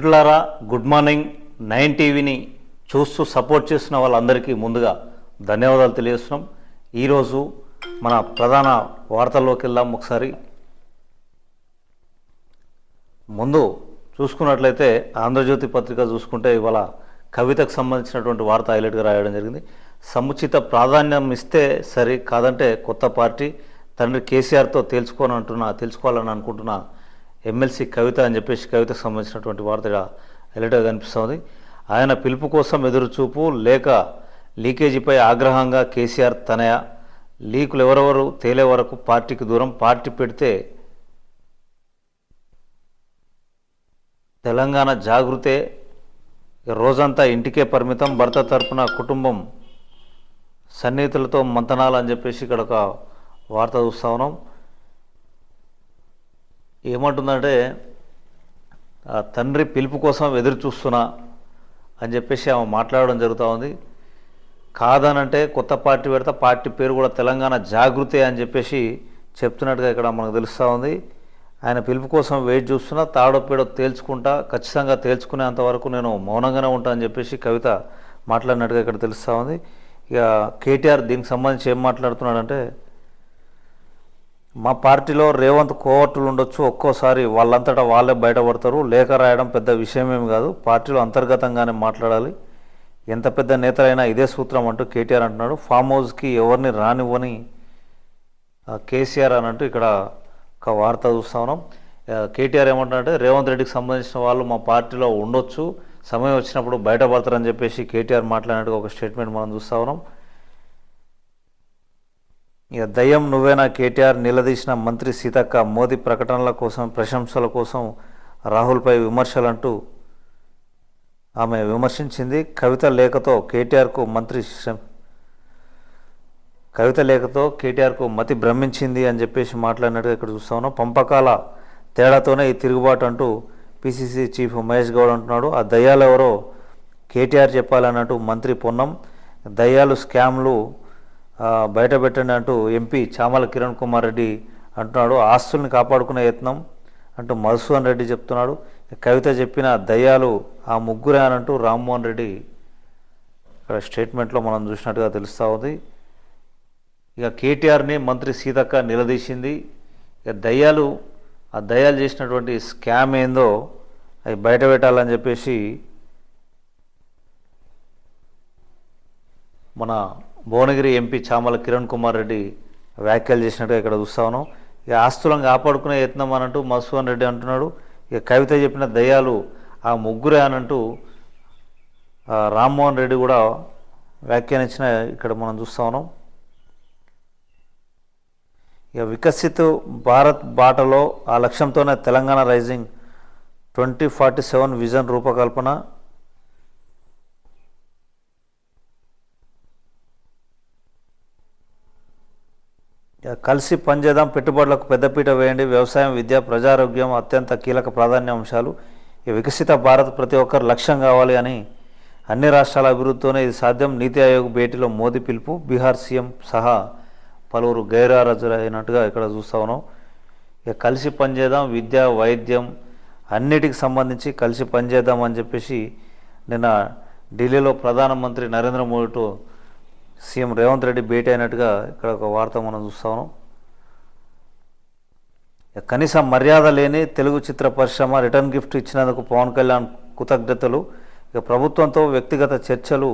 మిత్రులారా good morning. Nine టీవీని చూస్తూ సపోర్ట్ చేసిన వాళ్ళందరికీ ముందుగా ధన్యవాదాలు తెలియజేస్తున్నాం. ఈరోజు మన ప్రధాన వార్తల్లోకి వెళ్దాం ఒకసారి. ముందు చూసుకున్నట్లయితే ఆంధ్రజ్యోతి పత్రిక చూసుకుంటే ఇవాళ కవితకు సంబంధించినటువంటి వార్త హైలైట్గా రాయడం జరిగింది. సముచిత ప్రాధాన్యం ఇస్తే సరే కాదంటే కొత్త పార్టీ తండ్రి కేసీఆర్తో తేల్చుకోనంటున్నా తెలుసుకోవాలని అనుకుంటున్న ఎమ్మెల్సీ కవిత అని చెప్పేసి కవితకు సంబంధించినటువంటి వార్త ఇక్కడ హైలైట్గా కనిపిస్తుంది. ఆయన పిలుపు కోసం ఎదురుచూపు లేక లీకేజీపై ఆగ్రహంగా కేసీఆర్ తనయ లీకులు ఎవరెవరు తేలే వరకు పార్టీకి దూరం పార్టీ పెడితే తెలంగాణ జాగృతే రోజంతా ఇంటికే పరిమితం భర్త తరపున కుటుంబం సన్నిహితులతో మంతనాలు అని చెప్పేసి ఇక్కడ ఒక వార్త చూస్తా ఉన్నాం. ఏమంటుందంటే తండ్రి పిలుపు కోసం ఎదురు చూస్తున్నా అని చెప్పేసి ఆమె మాట్లాడడం జరుగుతూ ఉంది. కాదనంటే కొత్త పార్టీ పెడతా పార్టీ పేరు కూడా తెలంగాణ జాగృతి అని చెప్పేసి చెప్తున్నట్టుగా ఇక్కడ మనకు తెలుస్తూ ఉంది. ఆయన పిలుపు కోసం వెయిట్ చూస్తున్నా తాడో పేడో తేల్చుకుంటా ఖచ్చితంగా తేల్చుకునేంత వరకు నేను మౌనంగానే ఉంటా అని చెప్పేసి కవిత మాట్లాడినట్టుగా ఇక్కడ తెలుస్తూ ఉంది. ఇక కేటీఆర్ దీనికి సంబంధించి ఏం మాట్లాడుతున్నాడంటే మా పార్టీలో రేవంత్ కోవర్టులు ఉండొచ్చు ఒక్కోసారి వాళ్ళంతటా వాళ్ళే బయటపడతారు. లేఖ రాయడం పెద్ద విషయమేమి కాదు. పార్టీలో అంతర్గతంగానే మాట్లాడాలి. ఎంత పెద్ద నేతలైనా ఇదే సూత్రం అంటూ కేటీఆర్ అంటున్నాడు. ఫామ్ హౌస్కి ఎవరిని రానివ్వని కేసీఆర్ అని అంటూ ఇక్కడ ఒక వార్త చూస్తా ఉన్నాం. కేటీఆర్ ఏమంటున్నారంటే రేవంత్ రెడ్డికి సంబంధించిన వాళ్ళు మా పార్టీలో ఉండొచ్చు. సమయం వచ్చినప్పుడు బయటపడతారని చెప్పేసి కేటీఆర్ మాట్లాడినట్టుగా ఒక స్టేట్మెంట్ మనం చూస్తా ఉన్నాం. ఇక దయ్యం నువ్వేనా కేటీఆర్ నిలదీసిన మంత్రి సీతక్క మోదీ ప్రకటనల కోసం ప్రశంసల కోసం రాహుల్పై విమర్శలంటూ ఆమె విమర్శించింది. కవిత లేఖతో కేటీఆర్కు మంత్రి కవిత లేఖతో కేటీఆర్కు మతి భ్రమించింది అని చెప్పేసి మాట్లాడినట్టుగా ఇక్కడ చూస్తా ఉన్నాం. పంపకాల తేడాతోనే ఈ తిరుగుబాటు అంటూ పిసిసి చీఫ్ మహేష్ గౌడ్ అంటున్నాడు. ఆ దయ్యాలు ఎవరో కేటీఆర్ చెప్పాలన్నట్టు మంత్రి పొన్నం. దయ్యాలు స్కామ్లు బయట పెట్టండి అంటూ ఎంపీ చామల కిరణ్ కుమార్ రెడ్డి అంటున్నాడు. ఆస్తుల్ని కాపాడుకునే యత్నం అంటూ మధుసూదన్ రెడ్డి చెప్తున్నాడు. కవిత చెప్పిన దయ్యాలు ఆ ముగ్గురే అని అంటూ రామ్మోహన్ రెడ్డి ఇక్కడ స్టేట్మెంట్లో మనం చూసినట్టుగా తెలుస్తూ ఉంది. ఇక కేటీఆర్ని మంత్రి సీతక్క నిలదీసింది. ఇక దయ్యాలు ఆ దయ్యాలు చేసినటువంటి స్కామ్ ఏందో అవి బయట పెట్టాలని చెప్పేసి మన భువనగిరి ఎంపీ చామల కిరణ్ కుమార్ రెడ్డి వ్యాఖ్యలు చేసినట్టుగా ఇక్కడ చూస్తా ఉన్నాం. ఇక ఆస్తులను కాపాడుకునే యత్నం అనంటూ మధుసూదన్ రెడ్డి అంటున్నాడు. ఇక కవిత చెప్పిన దయాలు ఆ ముగ్గురే అనంటూ రామ్మోహన్ రెడ్డి కూడా వ్యాఖ్యానించిన ఇక్కడ మనం చూస్తా ఉన్నాం. ఇక వికసిత్ భారత్ బాటలో ఆ లక్ష్యంతోనే Telangana rising twenty forty seven vision రూపకల్పన కలిసి పనిచేద్దాం పెట్టుబడులకు పెద్దపీట వేయండి. వ్యవసాయం విద్య ప్రజారోగ్యం అత్యంత కీలక ప్రాధాన్య అంశాలు. ఈ వికసిత భారత్ ప్రతి ఒక్కరు లక్ష్యం కావాలి అని అన్ని రాష్ట్రాల అభివృద్ధితోనే ఇది సాధ్యం. నీతి ఆయోగ్ భేటీలో మోదీ పిలుపు. బీహార్ సీఎం సహా పలువురు గైరారజులైనట్టుగా ఇక్కడ చూస్తా ఉన్నాం. ఇక కలిసి పనిచేద్దాం విద్య వైద్యం అన్నిటికి సంబంధించి కలిసి పనిచేద్దాం అని చెప్పేసి నిన్న ఢిల్లీలో ప్రధానమంత్రి నరేంద్ర మోడీతో సీఎం రేవంత్ రెడ్డి భేటీ అయినట్టుగా ఇక్కడ ఒక వార్త మనం చూస్తా ఉన్నాం. కనీస మర్యాద లేని తెలుగు చిత్ర పరిశ్రమ రిటర్న్ గిఫ్ట్ ఇచ్చినందుకు పవన్ కళ్యాణ్ కృతజ్ఞతలు. ఇక ప్రభుత్వంతో వ్యక్తిగత చర్చలు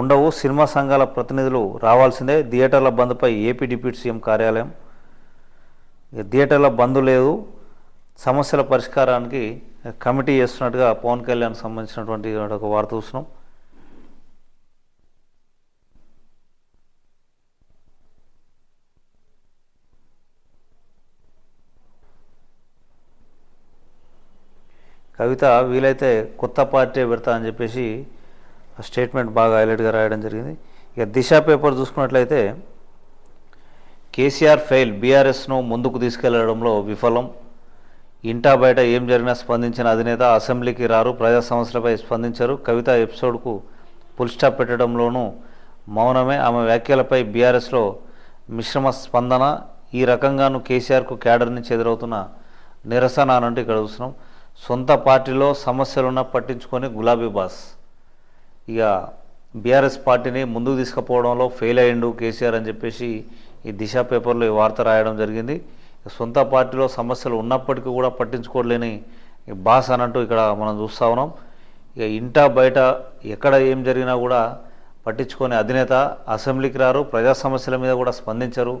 ఉండవు. సినిమా సంఘాల ప్రతినిధులు రావాల్సిందే. థియేటర్ల బంద్పై ఏపీ డిప్యూటీ సీఎం కార్యాలయం. ఇక థియేటర్ల బంద్ లేదు. సమస్యల పరిష్కారానికి కమిటీ చేస్తున్నట్టుగా పవన్ కళ్యాణ్ సంబంధించినటువంటి ఒక వార్త చూస్తున్నాం. కవిత వీలైతే కొత్త పార్టీ పెడతా అని చెప్పేసి స్టేట్మెంట్ బాగా హైలైట్గా రాయడం జరిగింది. ఇక దిశ పేపర్ చూసుకున్నట్లయితే కేసీఆర్ ఫెయిల్ బీఆర్ఎస్ను ముందుకు తీసుకెళ్ళడంలో విఫలం. ఇంటా బయట ఏం జరిగినా స్పందించిన అధినేత అసెంబ్లీకి రారు ప్రజా సమస్యలపై స్పందించారు. కవిత ఎపిసోడ్కు ఫుల్ స్టాప్ పెట్టడంలోనూ మౌనమే. ఆమె వ్యాఖ్యలపై బీఆర్ఎస్లో మిశ్రమ స్పందన. ఈ రకంగాను కేసీఆర్కు క్యాడర్ నుంచి ఎదురవుతున్న నిరసన అనంటూ ఇక్కడ చూస్తున్నాం. సొంత పార్టీలో సమస్యలున్నా పట్టించుకొని గులాబీ బాస్. ఇక బీఆర్ఎస్ పార్టీని ముందుకు తీసుకుపోవడంలో ఫెయిల్ అయ్యిండు కేసీఆర్ అని చెప్పేసి ఈ దిశ పేపర్లో ఈ వార్త రాయడం జరిగింది. సొంత పార్టీలో సమస్యలు ఉన్నప్పటికీ కూడా పట్టించుకోలేని బాస్ అన్నట్టు ఇక్కడ మనం చూస్తా ఉన్నాం. ఇక ఇంటా బయట ఎక్కడ ఏం జరిగినా కూడా పట్టించుకొని అధినేత అసెంబ్లీకి రారు ప్రజా సమస్యల మీద కూడా స్పందించరు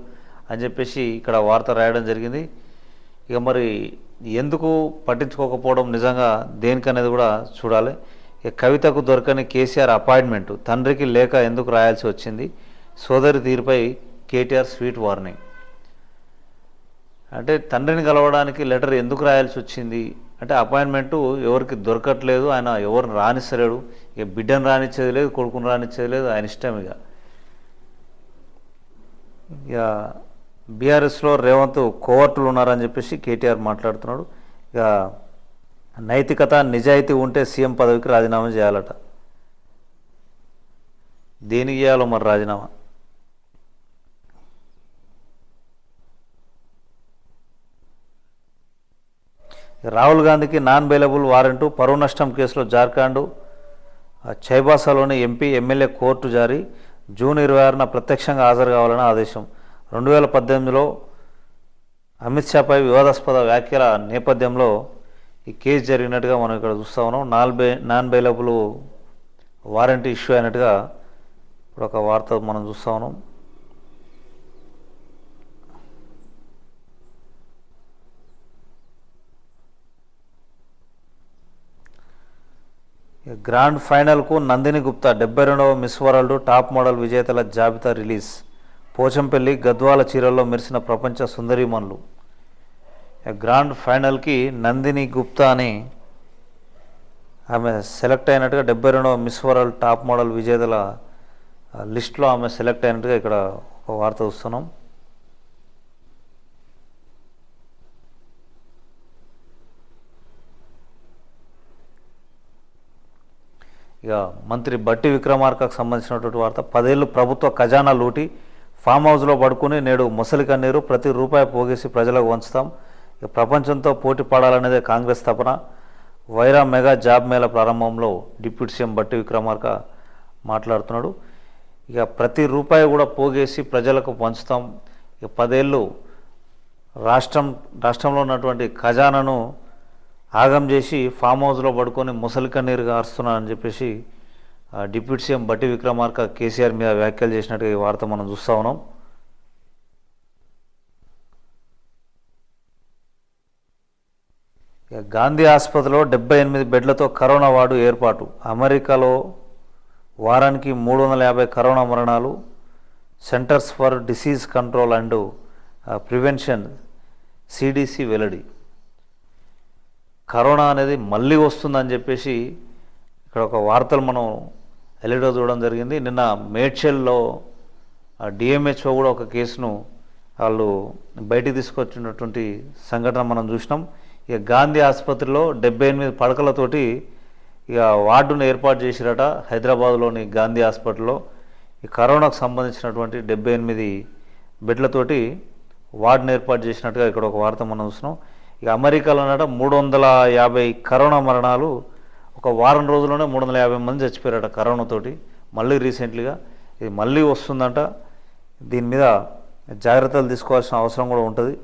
అని చెప్పేసి ఇక్కడ వార్త రాయడం జరిగింది. ఇక మరి ఎందుకు పట్టించుకోకపోవడం నిజంగా దేనికనేది కూడా చూడాలి. ఇక కవితకు దొరకని కేసీఆర్ అపాయింట్మెంట్ తండ్రికి లేఖ ఎందుకు రాయాల్సి వచ్చింది? సోదరి తీరుపై కేటీఆర్ స్వీట్ వార్నింగ్. అంటే తండ్రిని కలవడానికి లెటర్ ఎందుకు రాయాల్సి వచ్చింది? అంటే అపాయింట్మెంటు ఎవరికి దొరకట్లేదు ఆయన ఎవరిని రానిస్తలేడు ఇక బిడ్డను రానిచ్చేది లేదు కొడుకుని రానిచ్చేది లేదు ఆయన ఇష్టం ఇక. ఇక బీఆర్ఎస్లో రేవంత్ కోవర్టులు ఉన్నారని చెప్పేసి కేటీఆర్ మాట్లాడుతున్నాడు. ఇక నైతికత నిజాయితీ ఉంటే సీఎం పదవికి రాజీనామా చేయాలట. దేనికి చేయాలో మరి రాజీనామా? రాహుల్ గాంధీకి నాన్ బెయిలబుల్ వారెంటు పరువు నష్టం కేసులో జార్ఖండ్ చైబాసాలోని ఎంపీ ఎమ్మెల్యే కోర్టు జారీ జూన్ ఇరవై ఆరున ప్రత్యక్షంగా హాజరు కావాలని ఆదేశం. రెండు వేల పద్దెనిమిదిలో అమిత్ షాపై వివాదాస్పద వ్యాఖ్యల నేపథ్యంలో ఈ కేసు జరిగినట్టుగా మనం ఇక్కడ చూస్తా ఉన్నాం. నాన్ బే నాన్ బెయిలబుల్ వారంటీ ఇష్యూ అయినట్టుగా ఇప్పుడు ఒక వార్త మనం చూస్తా ఉన్నాం. గ్రాండ్ ఫైనల్కు నందిని గుప్తా డెబ్బై రెండవ మిస్ వరల్డ్ టాప్ మోడల్ విజేతల జాబితా రిలీజ్. పోచంపల్లి గద్వాల చీరల్లో మెరిసిన ప్రపంచ సుందరీమణులు గ్రాండ్ ఫైనల్కి నందిని గుప్తా అని ఆమె సెలెక్ట్ అయినట్టుగా డెబ్బై రెండవ మిస్ వరల్డ్ టాప్ మోడల్ విజేతల లిస్ట్లో ఆమె సెలెక్ట్ అయినట్టుగా ఇక్కడ ఒక వార్త వస్తున్నాం ఇక మంత్రి బట్టి విక్రమార్కకు సంబంధించినటువంటి వార్త పదేళ్ళు ప్రభుత్వ ఖజానా లూటి ఫామ్ హౌస్లో పడుకుని నేడు ముసలి కన్నీరు ప్రతి రూపాయి పోగేసి ప్రజలకు వంచుతాం. ఇక ప్రపంచంతో పోటీ పడాలనేదే కాంగ్రెస్ తపన. వైరా మెగా జాబ్ మేళ ప్రారంభంలో డిప్యూటీ సీఎం బట్టి విక్రమార్క మాట్లాడుతున్నాడు. ఇక ప్రతి రూపాయి కూడా పోగేసి ప్రజలకు పంచుతాం. ఇక పదేళ్ళు రాష్ట్రం రాష్ట్రంలో ఉన్నటువంటి ఖజానాను ఆగం చేసి ఫామ్ హౌస్లో పడుకొని ముసలి కన్నీరుగా అరుస్తున్నానని చెప్పేసి డిప్యూటీ సీఎం బట్టి విక్రమార్క కేసీఆర్ మీద వ్యాఖ్యలు చేసినట్టుగా ఈ వార్త మనం చూస్తా ఉన్నాం. గాంధీ ఆసుపత్రిలో డెబ్బై ఎనిమిది బెడ్లతో కరోనా వార్డు ఏర్పాటు. అమెరికాలో వారానికి మూడు వందల యాభై కరోనా మరణాలు. Centres for disease control and prevention CDC వెల్లడి. కరోనా అనేది మళ్ళీ వస్తుందని చెప్పేసి ఇక్కడ ఒక వార్తలు మనం ఎల్ఈడో చూడడం జరిగింది. నిన్న మేడ్చల్లో డిఎంహెచ్ఓ కూడా ఒక కేసును వాళ్ళు బయటికి తీసుకొచ్చినటువంటి సంఘటన మనం చూసినాం. ఇక గాంధీ ఆసుపత్రిలో డెబ్బై ఎనిమిది పడకలతోటి ఇక వార్డును ఏర్పాటు చేసిరట హైదరాబాద్లోని గాంధీ హాస్పిటల్లో. ఈ కరోనాకు సంబంధించినటువంటి డెబ్బై ఎనిమిది బెడ్లతోటి వార్డును ఏర్పాటు చేసినట్టుగా ఇక్కడ ఒక వార్త మనం చూసినాం ఇక అమెరికాలో అనట మూడు వందల యాభై కరోనా మరణాలు ఒక వారం రోజుల్లోనే మూడు వందల యాభై మంది చచ్చిపోయారట కరోనాతోటి మళ్ళీ రీసెంట్లీగా ఇది మళ్ళీ వస్తుందంట. దీని మీద జాగ్రత్తలు తీసుకోవాల్సిన అవసరం కూడా ఉంటుంది.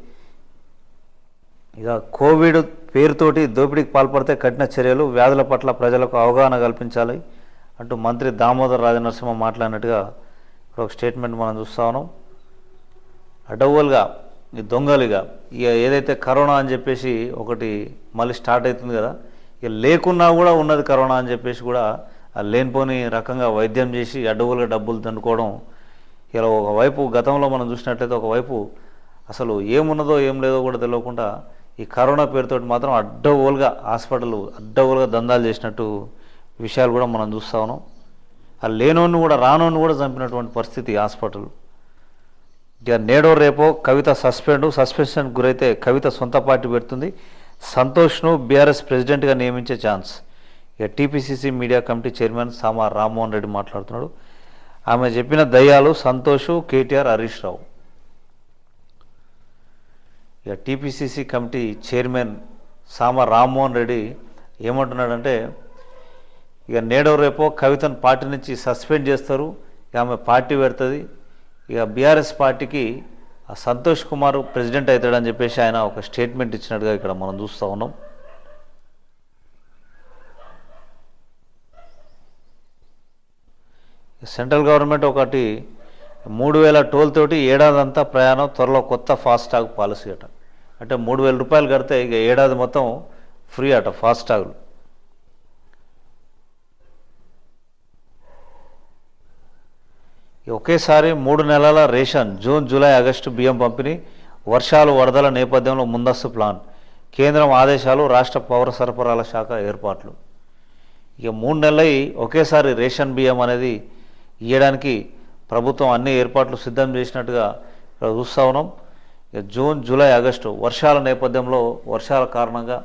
ఇక కోవిడ్ పేరుతోటి దోపిడీకి పాల్పడితే కఠిన చర్యలు వ్యాధుల పట్ల ప్రజలకు అవగాహన కల్పించాలి అంటూ మంత్రి దామోదర్ రాజనరసింహ మాట్లాడినట్టుగా ఇక్కడ ఒక స్టేట్మెంట్ మనం చూస్తా ఉన్నాం. అడవులుగా ఈ దొంగలుగా ఇక ఏదైతే కరోనా అని చెప్పేసి ఒకటి మళ్ళీ స్టార్ట్ అవుతుంది కదా ఇక లేకున్నా కూడా ఉన్నది కరోనా అని చెప్పేసి కూడా ఆ లేనిపోని రకంగా వైద్యం చేసి అడవులుగా డబ్బులు తండుకోవడం ఇలా ఒకవైపు గతంలో మనం చూసినట్లయితే ఒకవైపు అసలు ఏమున్నదో ఏం లేదో కూడా తెలియకుండా ఈ కరోనా పేరుతో మాత్రం అడ్డగోలుగా హాస్పిటల్ అడ్డగోలుగా దందాలు చేసినట్టు విషయాలు కూడా మనం చూస్తా ఉన్నాం. ఆ లేనోడిని కూడా రానోడిని కూడా చంపినటువంటి పరిస్థితి హాస్పిటల్. ఇక నేడో రేపో కవిత సస్పెండ్ సస్పెన్షన్ గురైతే కవిత సొంత పార్టీ పెడుతుంది. సంతోష్ను బీఆర్ఎస్ ప్రెసిడెంట్గా నియమించే ఛాన్స్. ఇక TPCC media committee chairman Sama Rammohan Reddy మాట్లాడుతున్నాడు. ఆమె చెప్పిన దయ్యాలు సంతోష్ కేటీఆర్ హరీష్ రావు. ఇక టీపీసీసీ కమిటీ చైర్మన్ సామ రామ్మోహన్ రెడ్డి ఏమంటున్నాడంటే ఇక నేడో రేపో కవితను పార్టీ నుంచి సస్పెండ్ చేస్తారు ఇక ఆమె పార్టీ పెడుతుంది ఇక బీఆర్ఎస్ పార్టీకి సంతోష్ కుమార్ ప్రెసిడెంట్ అవుతాడని చెప్పేసి ఆయన ఒక స్టేట్మెంట్ ఇచ్చినట్టుగా ఇక్కడ మనం చూస్తూ ఉన్నాం. సెంట్రల్ గవర్నమెంట్ ఒకటి మూడు వేల టోల్ తోటి ఏడాదంతా ప్రయాణం త్వరలో కొత్త ఫాస్టాగ్ పాలసీ అట. అంటే మూడు వేల రూపాయలు కడితే ఇక ఏడాది మొత్తం ఫ్రీ అట ఫాస్టాగ్లు ఒకేసారి మూడు నెలల రేషన్ జూన్ జూలై ఆగస్టు బియ్యం పంపిణీ వర్షాలు వరదల నేపథ్యంలో ముందస్తు ప్లాన్. కేంద్రం ఆదేశాలు రాష్ట్ర పౌర సరఫరాల శాఖ ఏర్పాట్లు. ఇక మూడు నెలలై ఒకేసారి రేషన్ బియ్యం అనేది ఇవ్వడానికి ప్రభుత్వం అన్ని ఏర్పాట్లు సిద్ధం చేసినట్టుగా ఇక్కడ చూస్తూ ఉన్నాం. ఇక జూన్ జూలై ఆగస్టు వర్షాల నేపథ్యంలో వర్షాల కారణంగా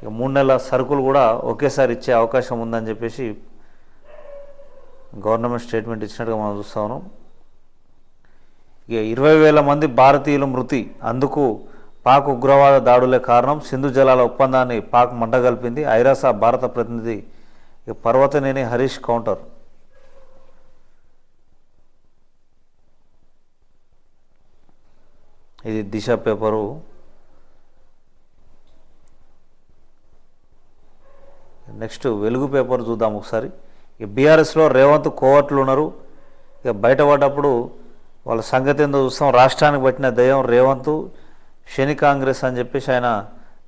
ఇక మూడు నెలల సరుకులు కూడా ఒకేసారి ఇచ్చే అవకాశం ఉందని చెప్పేసి గవర్నమెంట్ స్టేట్మెంట్ ఇచ్చినట్టుగా మనం చూస్తా ఉన్నాం. ఇక ఇరవై వేల మంది భారతీయులు మృతి అందుకు పాక్ ఉగ్రవాద దాడులే కారణం. సింధు జలాల ఒప్పందాన్ని పాక్ మంటగల్పింది. ఐరాస భారత ప్రతినిధి ఇక పర్వతనేని హరీష్ కౌంటర్. ఇది Disha paper. Next Velugu paper చూద్దాం ఒకసారి. ఇక బీఆర్ఎస్లో రేవంత్ కోవట్లు ఉన్నారు. ఇక బయటపడ్డప్పుడు వాళ్ళ సంగతి ఏందో చూస్తాం. రాష్ట్రానికి పట్టిన దయ్యం రేవంత్ శని కాంగ్రెస్ అని చెప్పేసి ఆయన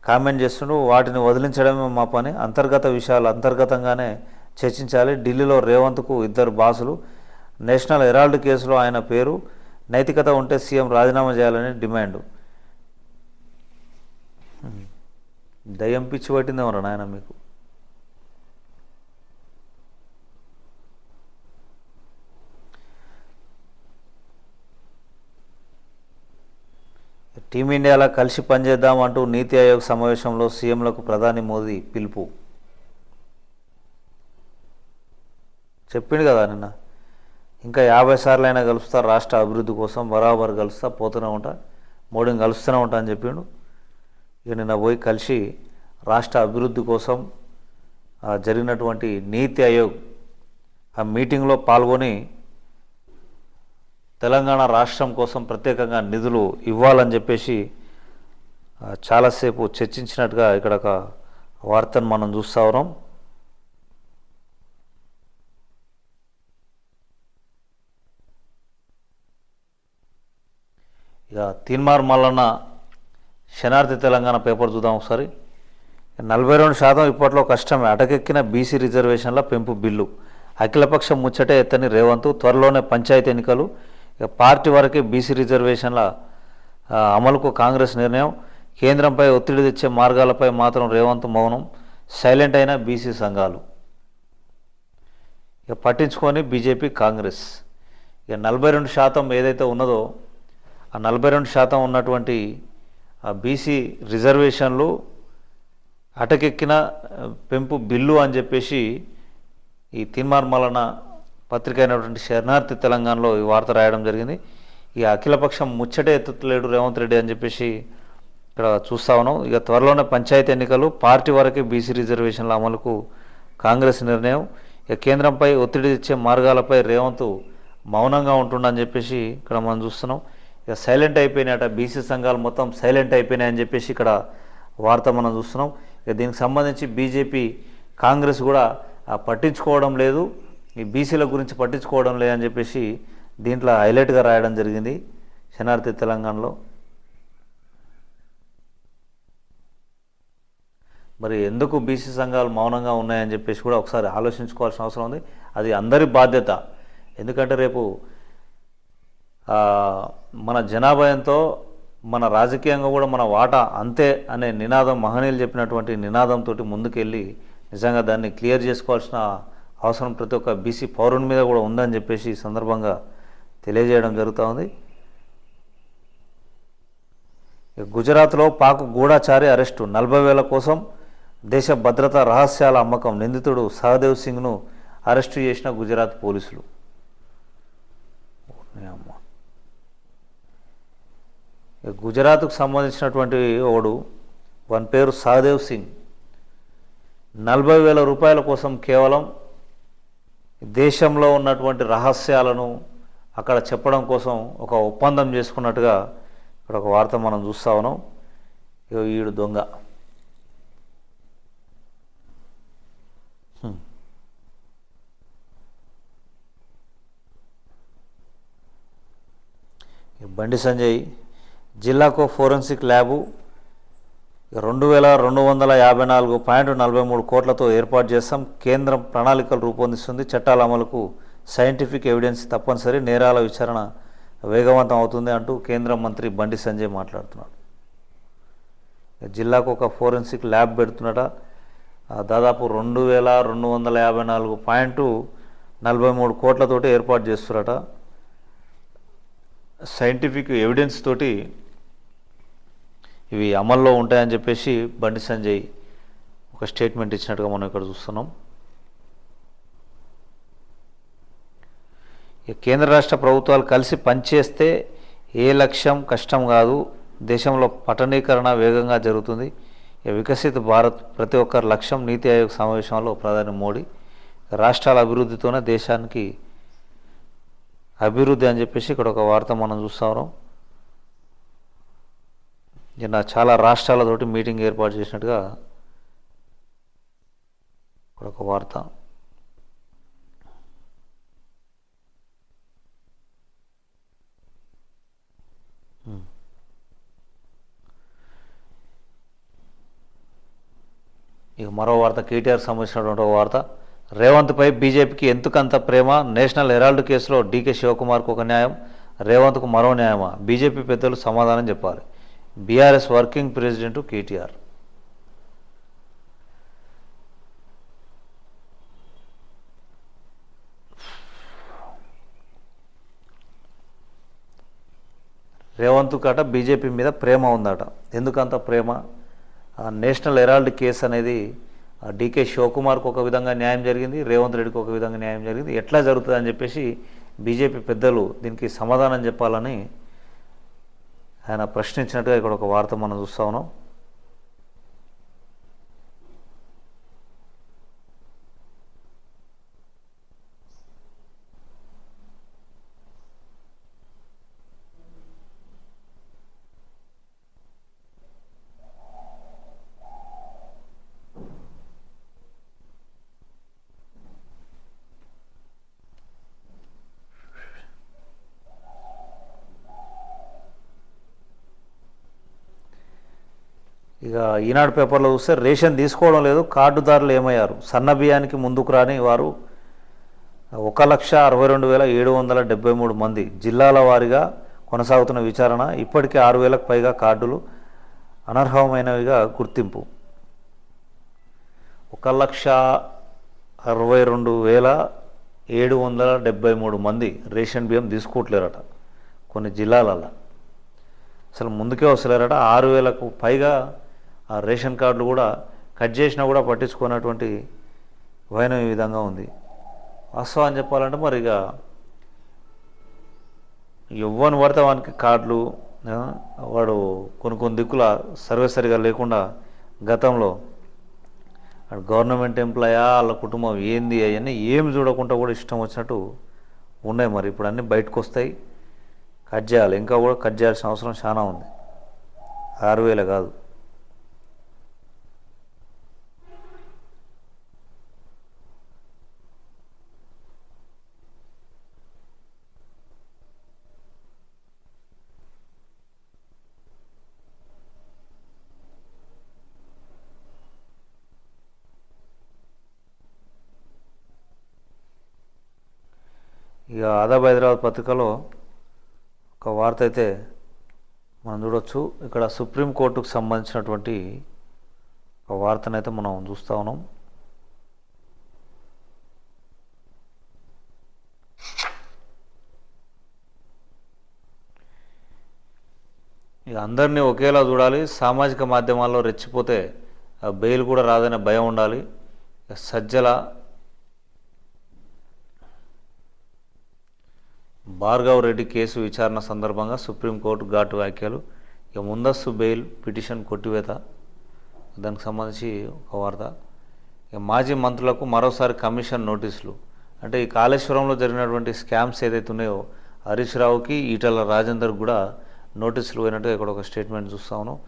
కామెంట్ చేస్తుండు. వాటిని వదిలించడమే మా పని. అంతర్గత విషయాలు అంతర్గతంగానే చర్చించాలి. ఢిల్లీలో రేవంత్కు ఇద్దరు బాసులు. నేషనల్ హెరాల్డ్ కేసులో ఆయన పేరు. నైతికత ఉంటే సీఎం రాజీనామా చేయాలని డిమాండ్. దయ్యం పిచ్చి పట్టిందేమరా నాయన మీకు? టీమిండియాలో కలిసి పనిచేద్దాం అంటూ నీతి ఆయోగ్ సమావేశంలో సీఎంలకు ప్రధాని మోదీ పిలుపు. చెప్పిండు కదా నిన్న. ఇంకా యాభై సార్లు అయినా కలుస్తా రాష్ట్ర అభివృద్ధి కోసం బరాబర్ కలుస్తా పోతూనే ఉంటా మోడీని కలుస్తూనే ఉంటా అని చెప్పిండు. ఇక నిన్న పోయి కలిసి రాష్ట్ర అభివృద్ధి కోసం జరిగినటువంటి నీతి ఆయోగ్ ఆ మీటింగ్లో పాల్గొని తెలంగాణ రాష్ట్రం కోసం ప్రత్యేకంగా నిధులు ఇవ్వాలని చెప్పేసి చాలాసేపు చర్చించినట్టుగా ఇక్కడ ఒక వార్తను మనం చూస్తా ఉన్నాం. ఇక తీన్మార్ మల్లన్న శనార్థి తెలంగాణ పేపర్ చూద్దాం ఒకసారి. నలభై రెండు శాతం ఇప్పట్లో కష్టమే. అటకెక్కిన బీసీ రిజర్వేషన్ల పెంపు బిల్లు. అఖిలపక్షం ముచ్చటే ఎత్తని రేవంత్ త్వరలోనే పంచాయతీ ఎన్నికలు. ఇక పార్టీ వరకే బీసీ రిజర్వేషన్ల అమలుకు కాంగ్రెస్ నిర్ణయం. కేంద్రంపై ఒత్తిడి తెచ్చే మార్గాలపై మాత్రం రేవంత్ మౌనం. సైలెంట్ అయిన బీసీ సంఘాలు. ఇక పట్టించుకొని బీజేపీ కాంగ్రెస్. ఇక నలభై రెండు శాతం ఏదైతే ఉన్నదో ఆ నలభై రెండు శాతం ఉన్నటువంటి ఆ బీసీ రిజర్వేషన్లు అటకెక్కిన పెంపు బిల్లు అని చెప్పేసి ఈ తిన్మార్మలన పత్రిక అయినటువంటి శరణార్థి తెలంగాణలో ఈ వార్త రాయడం జరిగింది. ఈ అఖిలపక్షం ముచ్చటే ఎత్తుతలేడు రేవంత్ రెడ్డి అని చెప్పేసి ఇక్కడ చూస్తా ఉన్నాం. ఇక త్వరలోనే పంచాయతీ ఎన్నికలు పార్టీ వరకే బీసీ రిజర్వేషన్ల అమలుకు కాంగ్రెస్ నిర్ణయం. ఇక కేంద్రంపై ఒత్తిడి ఇచ్చే మార్గాలపై రేవంత్ మౌనంగా ఉంటుండని చెప్పేసి ఇక్కడ మనం చూస్తున్నాం. ఇక సైలెంట్ అయిపోయినాయట బీసీ సంఘాలు మొత్తం సైలెంట్ అయిపోయినాయని చెప్పేసి ఇక్కడ వార్త మనం చూస్తున్నాం. ఇక దీనికి సంబంధించి బీజేపీ కాంగ్రెస్ కూడా పట్టించుకోవడం లేదు. ఈ బీసీల గురించి పట్టించుకోవడం లేదని చెప్పేసి దీంట్లో హైలైట్గా రాయడం జరిగింది శనార్థి తెలంగాణలో. మరి ఎందుకు బీసీ సంఘాలు మౌనంగా ఉన్నాయని చెప్పేసి కూడా ఒకసారి ఆలోచించుకోవాల్సిన అవసరం ఉంది. అది అందరి బాధ్యత. ఎందుకంటే రేపు మన జనాభా ఎంతో మన రాజకీయంగా కూడా మన వాటా అంతే అనే నినాదం మహనీయులు చెప్పినటువంటి నినాదంతో ముందుకెళ్ళి నిజంగా దాన్ని క్లియర్ చేసుకోవాల్సిన అవసరం ప్రతి ఒక్క బీసీ పౌరుని మీద కూడా ఉందని చెప్పేసి ఈ సందర్భంగా తెలియజేయడం జరుగుతూ ఉంది. ఇక గుజరాత్లో పాక్ గూఢాచారి అరెస్టు నలభై వేల కోసం దేశ భద్రతా రహస్యాల అమ్మకం నిందితుడు సహదేవ్ సింగ్ను అరెస్టు చేసిన గుజరాత్ పోలీసులు. ఇక గుజరాత్కు సంబంధించినటువంటి ఓడు వన్ పేరు సహదేవ్ సింగ్. నలభై వేల రూపాయల కోసం కేవలం దేశంలో ఉన్నటువంటి రహస్యాలను అక్కడ చెప్పడం కోసం ఒక ఒప్పందం చేసుకున్నట్టుగా ఇక్కడ ఒక వార్త మనం చూస్తా ఉన్నాం. ఇగో ఈడు దొంగ. ఈ బండి సంజయ్ జిల్లాకు ఫోరెన్సిక్ ల్యాబు రెండు వేల రెండు వందల యాభై నాలుగు పాయింట్ నలభై మూడు కోట్లతో ఏర్పాటు చేస్తాం కేంద్రం ప్రణాళికలు రూపొందిస్తుంది. చట్టాల అమలుకు సైంటిఫిక్ ఎవిడెన్స్ తప్పనిసరి నేరాల విచారణ వేగవంతం అవుతుంది అంటూ కేంద్ర మంత్రి బండి సంజయ్ మాట్లాడుతున్నాడు జిల్లాకు ఒక ఫోరెన్సిక్ ల్యాబ్ పెడుతున్నట. దాదాపు రెండు వేల రెండు వందల యాభై నాలుగు పాయింట్ నలభై మూడు కోట్లతోటి ఏర్పాటు చేస్తున్నట. సైంటిఫిక్ ఎవిడెన్స్ తోటి ఇవి అమల్లో ఉంటాయని చెప్పేసి బండి సంజయ్ ఒక స్టేట్మెంట్ ఇచ్చినట్టుగా మనం ఇక్కడ చూస్తున్నాం. ఇక కేంద్ర రాష్ట్ర ప్రభుత్వాలు కలిసి పనిచేస్తే ఏ లక్ష్యం కష్టం కాదు. దేశంలో పట్టణీకరణ వేగంగా జరుగుతుంది. ఇక వికసిత భారత్ ప్రతి ఒక్కరి లక్ష్యం నీతి ఆయోగ్ సమావేశంలో ప్రధాని మోడీ రాష్ట్రాల అభివృద్ధితోనే దేశానికి అభివృద్ధి అని చెప్పేసి ఇక్కడ ఒక వార్త మనం చూస్తాం నిన్న చాలా రాష్ట్రాలతోటి మీటింగ్ ఏర్పాటు చేసినట్టుగా ఇక్కడ ఒక వార్త. ఇక మరో వార్త కేటీఆర్ సంబంధించినటువంటి ఒక వార్త. రేవంత్పై బీజేపీకి ఎందుకంత ప్రేమ? నేషనల్ హెరాల్డ్ కేసులో డీకే శివకుమార్కు ఒక న్యాయం రేవంత్కు మరో న్యాయమా? బీజేపీ పెద్దలు సమాధానం చెప్పాలి. BRS working president KTR Revanth Kata BJP మీద ప్రేమ ఉందట. ఎందుకంత ప్రేమ? ఆ నేషనల్ హెరాల్డ్ కేసు అనేది డీకే శివకుమార్కు ఒక విధంగా న్యాయం జరిగింది రేవంత్ రెడ్డికి ఒక విధంగా న్యాయం జరిగింది. ఎట్లా జరుగుతుంది అని చెప్పేసి బీజేపీ పెద్దలు దీనికి సమాధానం చెప్పాలని ఆయన ప్రశ్నించినట్టుగా ఇక్కడ ఒక వార్త మనం చూస్తా ఉన్నాం. ఇక ఈనాడు పేపర్లో చూస్తే రేషన్ తీసుకోవడం లేదు కార్డుదారులు ఏమయ్యారు? సన్న బియ్యానికి ముందుకు రాని వారు ఒక లక్ష అరవై రెండు వేల ఏడు వందల డెబ్బై మూడు మంది. జిల్లాల వారీగా కొనసాగుతున్న విచారణ ఇప్పటికే ఆరు వేలకు పైగా కార్డులు అనర్హమైనవిగా గుర్తింపు. ఒక లక్ష అరవై రెండు వేల ఏడు వందల డెబ్బై మూడు మంది రేషన్ బియ్యం తీసుకోవట్లేరట కొన్ని జిల్లాలలో అసలు ముందుకే వస్తలేరట. ఆరు వేలకు పైగా ఆ రేషన్ కార్డులు కూడా కట్ చేసినా కూడా పట్టించుకున్నటువంటి వైనం ఈ విధంగా ఉంది. వాస్తవం చెప్పాలంటే మరి ఇక ఎవ్వని పడితే వానికి కార్డులు వాడు కొన్ని కొన్ని దిక్కుల సర్వే సరిగా లేకుండా గతంలో గవర్నమెంట్ ఎంప్లాయా వాళ్ళ కుటుంబం ఏంది అవన్నీ ఏం చూడకుండా కూడా ఇష్టం వచ్చినట్టు ఉన్నాయి మరి. ఇప్పుడు అన్నీ బయటకు వస్తాయి. కట్ చేయాలి. ఇంకా కూడా కట్ చేయాల్సిన అవసరం చాలా ఉంది. ఆరు వేలే కాదు. ఇక ఆదాబ్ హైదరాబాద్ పత్రికలో ఒక వార్త అయితే మనం చూడొచ్చు. ఇక్కడ సుప్రీంకోర్టుకు సంబంధించినటువంటి ఒక వార్తనైతే మనం చూస్తూ ఉన్నాం. ఇక అందరినీ ఒకేలా చూడాలి. సామాజిక మాధ్యమాల్లో రెచ్చిపోతే ఆ బెయిల్ కూడా రాదనే భయం ఉండాలి. ఇక సజ్జల భార్గవ్ రెడ్డి కేసు విచారణ సందర్భంగా సుప్రీంకోర్టు ఘాటు వ్యాఖ్యలు ఇక ముందస్తు బెయిల్ పిటిషన్ కొట్టివేత. దానికి సంబంధించి ఒక వార్త. ఇక మాజీ మంత్రులకు మరోసారి కమిషన్ నోటీసులు. అంటే ఈ కాళేశ్వరంలో జరిగినటువంటి స్కామ్స్ ఏదైతే ఉన్నాయో హరీష్ రావుకి ఈటల రాజేందర్ కూడా నోటీసులు పోయినట్టుగా ఇక్కడ ఒక స్టేట్మెంట్ చూస్తా ఉన్నాం.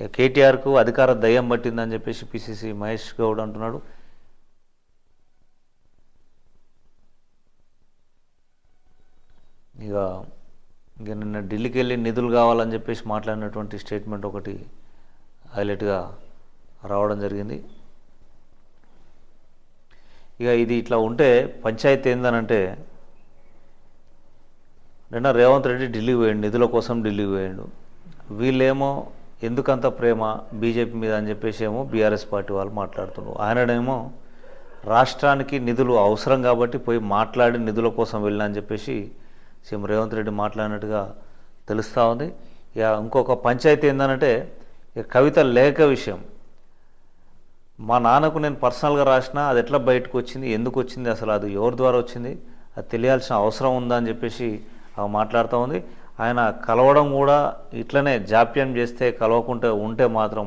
ఇక కేటీఆర్కు అధికార దయ్యం పట్టిందని చెప్పేసి పిసిసి మహేష్ గౌడ్ అంటున్నాడు. ఇక ఇక నిన్న ఢిల్లీకి వెళ్ళి నిధులు కావాలని చెప్పేసి మాట్లాడినటువంటి స్టేట్మెంట్ ఒకటి హైలైట్గా రావడం జరిగింది. ఇక ఇది ఇట్లా ఉంటే పంచాయతీ ఏందనంటే నిన్న రేవంత్ రెడ్డి ఢిల్లీకి పోయాడు నిధుల కోసం ఢిల్లీకి పోయాడు. వీళ్ళేమో ఎందుకంత ప్రేమ బీజేపీ మీద అని చెప్పేసి ఏమో బీఆర్ఎస్ పార్టీ వాళ్ళు మాట్లాడుతున్నారు ఆయనడేమో రాష్ట్రానికి నిధులు అవసరం కాబట్టి పోయి మాట్లాడి నిధుల కోసం వెళ్ళినా అని చెప్పేసి సీఎం రేవంత్ రెడ్డి మాట్లాడినట్టుగా తెలుస్తూ ఉంది. ఇక ఇంకొక పంచాయతీ ఏంటంటే ఇక కవిత లేఖ విషయం. మా నాన్నకు నేను పర్సనల్గా రాసిన అది ఎట్లా బయటకు వచ్చింది ఎందుకు వచ్చింది అసలు అది ఎవరి ద్వారా వచ్చింది అది తెలియాల్సిన అవసరం ఉందా అని చెప్పేసి అవి మాట్లాడుతూ ఉంది. ఆయన కలవడం కూడా ఇట్లనే జాప్యం చేస్తే కలవకుంటే ఉంటే మాత్రం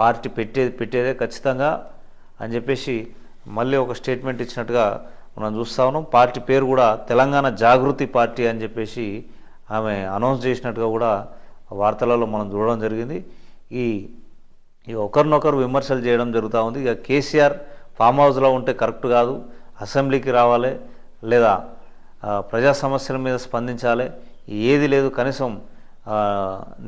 పార్టీ పెట్టేది పెట్టేదే ఖచ్చితంగా అని చెప్పేసి మళ్ళీ ఒక స్టేట్మెంట్ ఇచ్చినట్టుగా మనం చూస్తా ఉన్నాం. పార్టీ పేరు కూడా తెలంగాణ జాగృతి పార్టీ అని చెప్పేసి ఆమె అనౌన్స్ చేసినట్టుగా కూడా వార్తలలో మనం చూడడం జరిగింది. ఈ ఈ ఒకరినొకరు విమర్శలు చేయడం జరుగుతూ ఉంది. ఇక కేసీఆర్ ఫామ్ హౌస్లో ఉంటే కరెక్ట్ కాదు. అసెంబ్లీకి రావాలి లేదా ప్రజా సమస్యల మీద స్పందించాలి. ఏది లేదు. కనీసం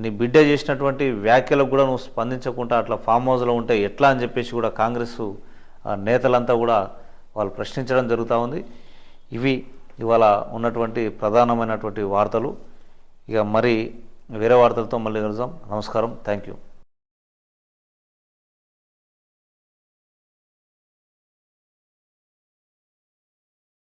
నీ బిడ్డ చేసినటువంటి వ్యాఖ్యలకు కూడా నువ్వు స్పందించకుండా అట్లా ఫామ్ హౌస్లో ఉంటే ఎట్లా అని చెప్పేసి కూడా కాంగ్రెస్ నేతలంతా కూడా వాళ్ళు ప్రశ్నించడం జరుగుతూ ఉంది. ఇవి ఇవాళ ఉన్నటువంటి ప్రధానమైనటువంటి వార్తలు. ఇక మరి వేరే వార్తలతో మళ్ళీ కలుద్దాం. నమస్కారం. Thank you